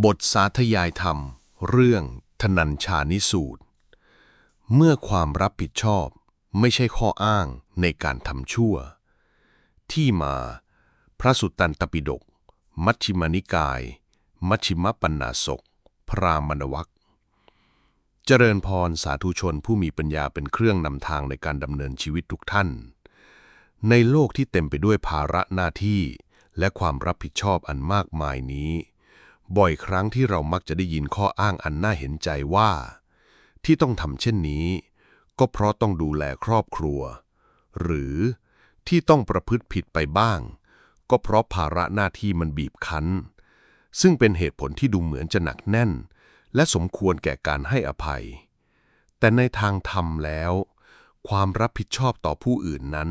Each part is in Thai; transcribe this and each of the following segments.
บทสาธยายธรรม เรื่องธนัญชานิสูตร เมื่อความรับผิดชอบไม่ใช่ข้ออ้างในการทำชั่ว ที่มา พระสุตตันตปิฎกมัชฌิมานิกาย มัชฌิมปัญนาสก พรามณวัคเจริญพรสาธุชนผู้มีปัญญาเป็นเครื่องนำทางในการดำเนินชีวิตทุกท่าน ในโลกที่เต็มไปด้วยภาระหน้าที่ และความรับผิดชอบอันมากมายนี้ บ่อยครั้งที่เรามักจะได้ยินข้ออ้างอันน่าเห็นใจว่า ที่ต้องทำเช่นนี้ ก็เพราะต้องดูแลครอบครัว หรือที่ต้องประพฤติผิดไปบ้าง ก็เพราะภาระหน้าที่มันบีบคั้น ซึ่งเป็นเหตุผลที่ดูเหมือนจะหนักแน่น และสมควรแก่การให้อภัย แต่ในทางธรรมแล้ว ความรับผิดชอบต่อผู้อื่นนั้น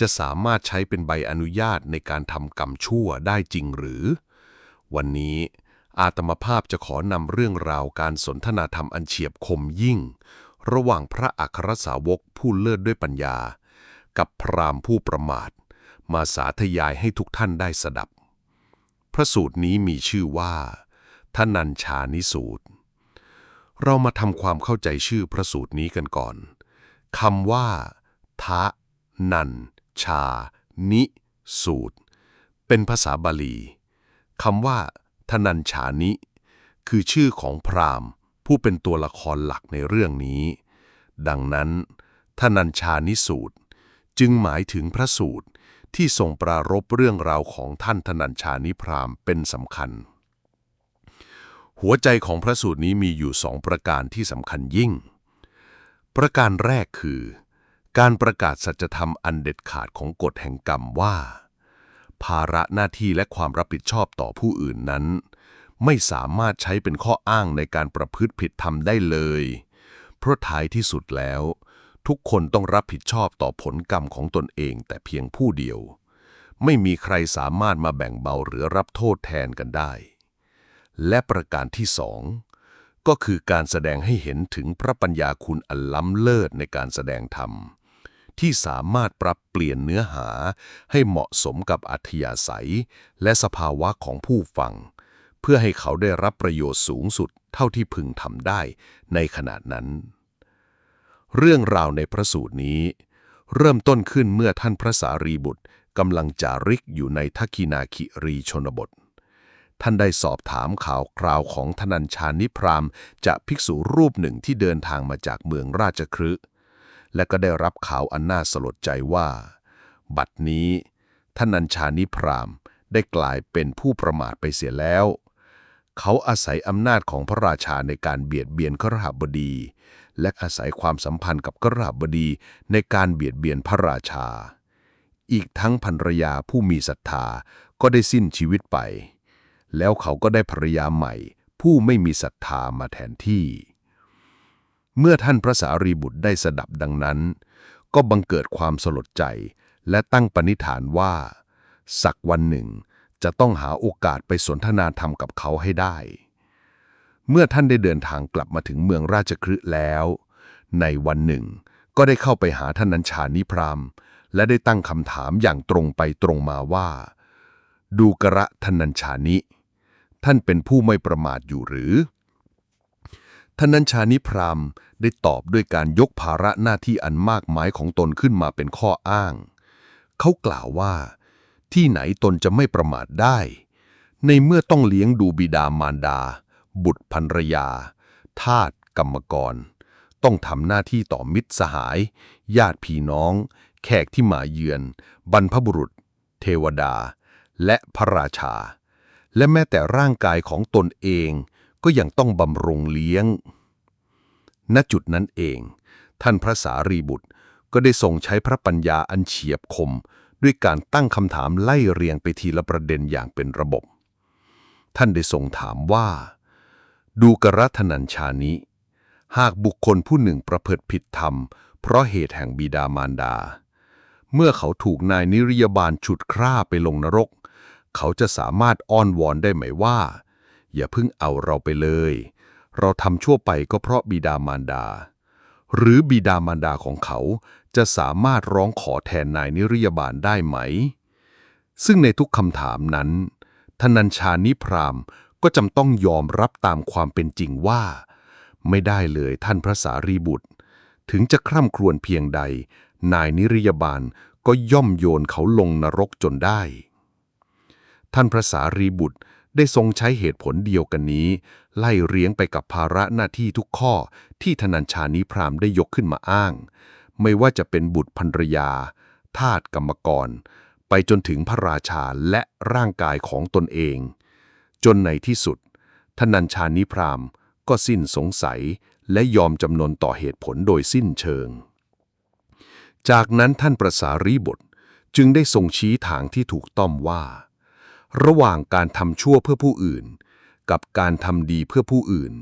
จะสามารถใช้เป็นใบอนุญาตในการทำกรรมชั่วได้จริงหรือ วันนี้ อาตมาภาพจะขอนำเรื่องราวการสนทนาธรรมอันเฉียบคมยิ่ง ระหว่างพระอัครสาวกผู้เลิศด้วยปัญญา กับพราหมณ์ผู้ประมาท มาสาธยายให้ทุกท่านได้สดับ พระสูตรนี้มีชื่อว่าทนัญชานิสูตร เรามาทำความเข้าใจชื่อพระสูตรนี้กันก่อนคำว่า ทะ นัน ชา นิ สูตร เป็นภาษาบาลีคำว่า ทนัญชานิ คือชื่อของพราหมณ์ ผู้เป็นตัวละครหลักในเรื่องนี้ ดังนั้น ทนัญชานิสูตร จึงหมายถึงพระสูตรที่ทรงปรารบเรื่องราวของท่านทนัญชานิพราหมณ์เป็นสำคัญ หัวใจของพระสูตรนี้มีอยู่สองประการที่สำคัญยิ่ง ประการแรกคือ การประกาศสัจธรรมอันเด็ดขาดของกฎแห่งกรรมว่า ภาระหน้าที่และความรับผิดชอบต่อผู้อื่นนั้น ไม่สามารถใช้เป็นข้ออ้างในการประพฤติผิดธรรมได้เลย เพราะท้ายที่สุดแล้ว ทุกคนต้องรับผิดชอบต่อผลกรรมของตนเองแต่เพียงผู้เดียว ไม่มีใครสามารถมาแบ่งเบาหรือรับโทษแทนกันได้ และประการที่สองก็คือการแสดงให้เห็นถึงพระปัญญาคุณอันล้ำเลิศในการแสดงธรรม ที่สามารถปรับเปลี่ยนเนื้อหา ให้เหมาะสมกับอัธยาศัย และสภาวะของผู้ฟัง เพื่อให้เขาได้รับประโยชน์สูงสุดเท่าที่พึงทำได้ในขณะนั้น เรื่องราวในพระสูตรนี้ เริ่มต้นขึ้นเมื่อท่านพระสารีบุตรกำลังจาริกอยู่ในทักินาคิรีชนบท ท่านได้สอบถามข่าวคราวของธนัญชานิพรามจาภิกษุรูปหนึ่งที่เดินทางมาจากเมืองราชคฤห์ และก็ได้รับข่าวอันน่าสลดใจว่า บัดนี้ธนัญชานิพรามได้กลายเป็นผู้ประมาทไปเสียแล้ว เขาอาศัยอำนาจของพระราชาในการเบียดเบียนขรหบดี และอาศัยความสัมพันธ์กับขรหบดีในการเบียดเบียนพระราชา อีกทั้งภรรยาผู้มีศรัทธาก็ได้สิ้นชีวิตไป แล้วเขาก็ได้ภรรยาใหม่ ผู้ไม่มีศรัทธามาแทนที่ เมื่อท่านพระสารีบุตรได้สดับดังนั้น ก็บังเกิดความสลดใจ และตั้งปณิธานว่า สักวันหนึ่ง จะต้องหาโอกาสไปสนทนาธรรมกับเขาให้ได้ เมื่อท่านได้เดินทางกลับมาถึงเมืองราชคฤห์แล้ว ในวันหนึ่ง ก็ได้เข้าไปหาท่านนัญชานิพรามและได้ตั้งคำถามอย่างตรงไปตรงมาว่า ดูกระท่านนัญชานิ ท่านเป็นผู้ไม่ประมาทอยู่หรือ ท่านนัญชานิพรามได้ตอบด้วยการยกภาระหน้าที่อันมากมายของตนขึ้นมาเป็นข้ออ้าง เขากล่าวว่า ที่ไหนตนจะไม่ประมาทได้ ในเมื่อต้องเลี้ยงดูบิดามารดา บุตรภรรยา ทาสกรรมกร ต้องทำหน้าที่ต่อมิตรสหาย ญาติพี่น้อง แขกที่มาเยือน บรรพบุรุษ เทวดา และพระราชา และแม้แต่ร่างกายของตนเอง ก็ยังต้องบำรุงเลี้ยง ณ จุดนั้นเอง ท่านพระสารีบุตรก็ได้ทรงใช้พระปัญญาอันเฉียบคม ด้วยการตั้งคำถามไล่เรียงไปทีละประเด็นอย่างเป็นระบบ ท่านได้ทรงถามว่า ดูกรัตนัญชานิหากบุคคลผู้หนึ่งประพฤติผิดธรรม เพราะเหตุแห่งบิดามารดา เมื่อเขาถูกนายนิรยาบาลฉุดคร่าไปลงนรก เขาจะสามารถอ้อนวอนได้ไหมว่า อย่าเพิ่งเอาเราไปเลย เราทำชั่วไปก็เพราะบิดามารดา หรือบิดามารดาของเขาจะสามารถร้องขอแทนนายนิรยาบาลได้ไหม ซึ่งในทุกคำถามนั้นธนัญชานิพรามก็ก็จำต้องยอมรับตามความเป็นจริงว่า ไม่ได้เลยท่านพระสารีบุตร ถึงจะคร่ำครวญเพียงใด นายนิริยบาลก็ย่อมโยนเขาลงนรกจนได้ ท่านพระสารีบุตร ได้ทรงใช้เหตุผลเดียวกันนี้ ไล่เรียงไปกับภาระหน้าที่ทุกข้อที่ธนัญชานิพรามได้ยกขึ้นมาอ้าง ไม่ว่าจะเป็นบุตรภรรยา ทาสกรรมกร ไปจนถึงพระราชาและร่างกายของตนเอง จนในที่สุด ธนัญชานิพรามก็สิ้นสงสัยและยอมจำนนต่อเหตุผลโดยสิ้นเชิง จากนั้นท่านประสารีบทจึงได้ทรงชี้ทางที่ถูกต้องว่า ระหว่างการทำชั่วเพื่อผู้อื่น กับการทำดีเพื่อผู้อื่น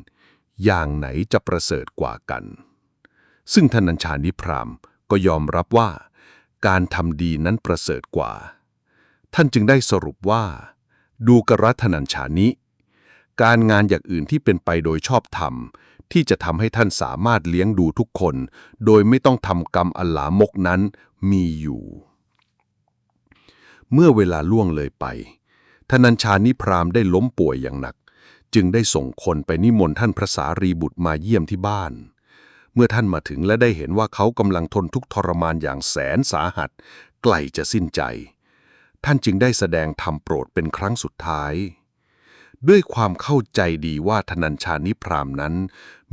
อย่างไหนจะประเสริฐกว่ากัน ซึ่งท่านัญชานิพรามก็ยอมรับว่า การทำดีนั้นประเสริฐกว่า ท่านจึงได้สรุปว่า ดูกรัฐนัญชานิการงานอย่างอื่นที่เป็นไปโดยชอบธรรม ที่จะทำให้ท่านสามารถเลี้ยงดูทุกคน โดยไม่ต้องทำกรรมอัลลามกนั้นมีอยู่ เมื่อเวลาล่วงเลยไป ธนัญชานิพรามได้ล้มป่วยอย่างหนัก จึงได้ส่งคนไปนิมนต์ท่านพระสารีบุตรมาเยี่ยมที่บ้าน เมื่อท่านมาถึงและได้เห็นว่าเขากำลังทนทุกทรมานอย่างแสนสาหัส ใกล้จะสิ้นใจ ท่านจึงได้แสดงธรรมโปรดเป็นครั้งสุดท้าย ด้วยความเข้าใจดีว่าธนัญชานิพรามนั้น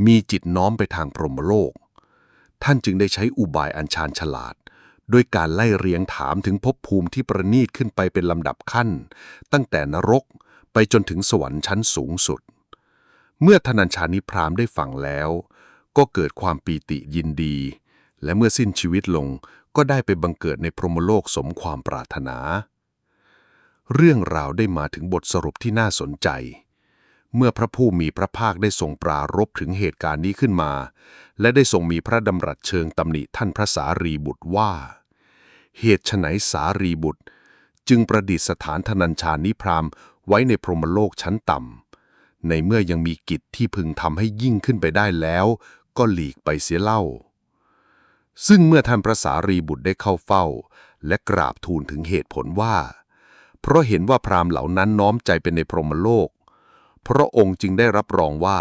มีจิตน้อมไปทางพรหมโลก ท่านจึงได้ใช้อุบายอัญชานฉลาด ด้วยการไล่เรียงถามถึงภพภูมิที่ประณีตขึ้นไปเป็นลำดับขั้น ตั้งแต่นรกไปจนถึงสวรรค์ชั้นสูงสุด เมื่อธนัญชานิพรามได้ฟังแล้ว ก็เกิดความปีติยินดี และเมื่อสิ้นชีวิตลงก็ได้ไปบังเกิดในพรหมโลกสมความปรารถนา เรื่องราวได้มาถึงบทสรุปที่น่าสนใจ เมื่อพระผู้มีพระภาคได้ทรงปรารภถึงเหตุการณ์นี้ขึ้นมา และได้ทรงมีพระดำรัสเชิงตำหนิท่านพระสารีบุตรว่า เหตุไฉนสารีบุตร จึงประดิษฐานธนัญชานิพรามไว้ในพรหมโลกชั้นต่ำ ในเมื่อยังมีกิจที่พึงทำให้ยิ่งขึ้นไปได้แล้ว ก็หลีกไปเสียเล่า ซึ่งเมื่อท่านพระสารีบุตรได้เข้าเฝ้า และกราบทูลถึงเหตุผลว่า เพราะเห็นว่าพราหมณ์เหล่านั้นน้อมใจเป็นในพรหมโลก พระองค์จึงได้รับรองว่า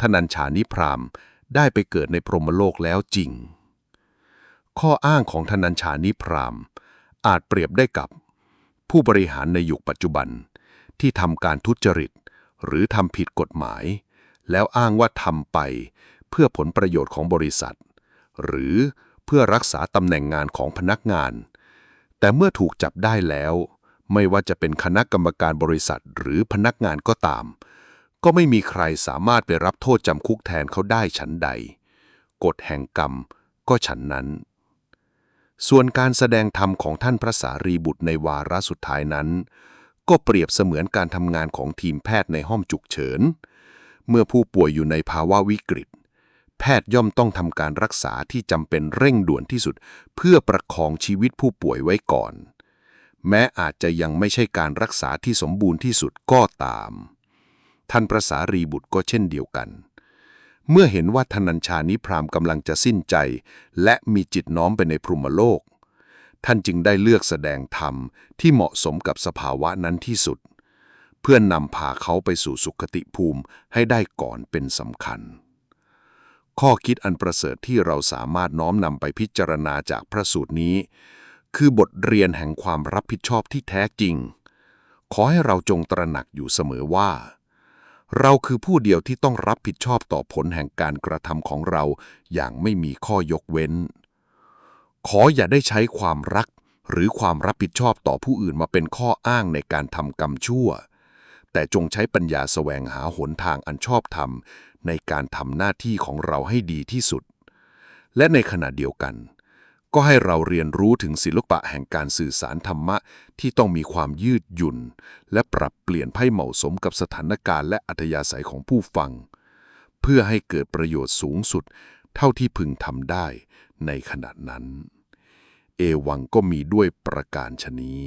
ธนัญชานิพรามได้ไปเกิดในพรหมโลกแล้วจริง ข้ออ้างของธนัญชานิพราม อาจเปรียบได้กับ ผู้บริหารในยุคปัจจุบัน ที่ทำการทุจริต หรือทำผิดกฎหมาย แล้วอ้างว่าทำไป เพื่อผลประโยชน์ของบริษัท หรือเพื่อรักษาตำแหน่งงานของพนักงาน แต่เมื่อถูกจับได้แล้ว ไม่ว่าจะเป็นคณะกรรมการบริษัทหรือพนักงานก็ตาม ก็ไม่มีใครสามารถไปรับโทษจำคุกแทนเขาได้ฉันใด กฎแห่งกรรมก็ฉันนั้น ส่วนการแสดงธรรมของท่านพระสารีบุตรในวาระสุดท้ายนั้น ก็เปรียบเสมือนการทำงานของทีมแพทย์ในห้องฉุกเฉิน เมื่อผู้ป่วยอยู่ในภาวะวิกฤต แพทย์ย่อมต้องทำการรักษาที่จำเป็นเร่งด่วนที่สุด เพื่อประคองชีวิตผู้ป่วยไว้ก่อน แม้อาจจะยังไม่ใช่การรักษาที่สมบูรณ์ที่สุดก็ตาม ท่านพระสารีบุตรก็เช่นเดียวกัน เมื่อเห็นว่าธนัญชานิพรามกำลังจะสิ้นใจ และมีจิตน้อมไปในพรหมโลก ท่านจึงได้เลือกแสดงธรรมที่เหมาะสมกับสภาวะนั้นที่สุด เพื่อนนำพาเขาไปสู่สุคติภูมิให้ได้ก่อนเป็นสำคัญ ข้อคิดอันประเสริฐที่เราสามารถน้อมนำไปพิจารณาจากพระสูตรนี้ คือบทเรียนแห่งความรับผิดชอบที่แท้จริง ขอให้เราจงตระหนักอยู่เสมอว่า เราคือผู้เดียวที่ต้องรับผิดชอบต่อผลแห่งการกระทำของเรา อย่างไม่มีข้อยกเว้น ขออย่าได้ใช้ความรัก หรือความรับผิดชอบต่อผู้อื่นมาเป็นข้ออ้างในการทำกรรมชั่ว แต่จงใช้ปัญญาแสวงหาหนทางอันชอบธรรม ในการทำหน้าที่ของเราให้ดีที่สุด และในขณะเดียวกัน ก็ให้เราเรียนรู้ถึงศิลปะแห่งการสื่อสารธรรมะ ที่ต้องมีความยืดหยุ่น และปรับเปลี่ยนให้เหมาะสมกับสถานการณ์และอัธยาศัยของผู้ฟัง เพื่อให้เกิดประโยชน์สูงสุด เท่าที่พึงทำได้ในขณะนั้น เอวังก็มีด้วยประการชนี้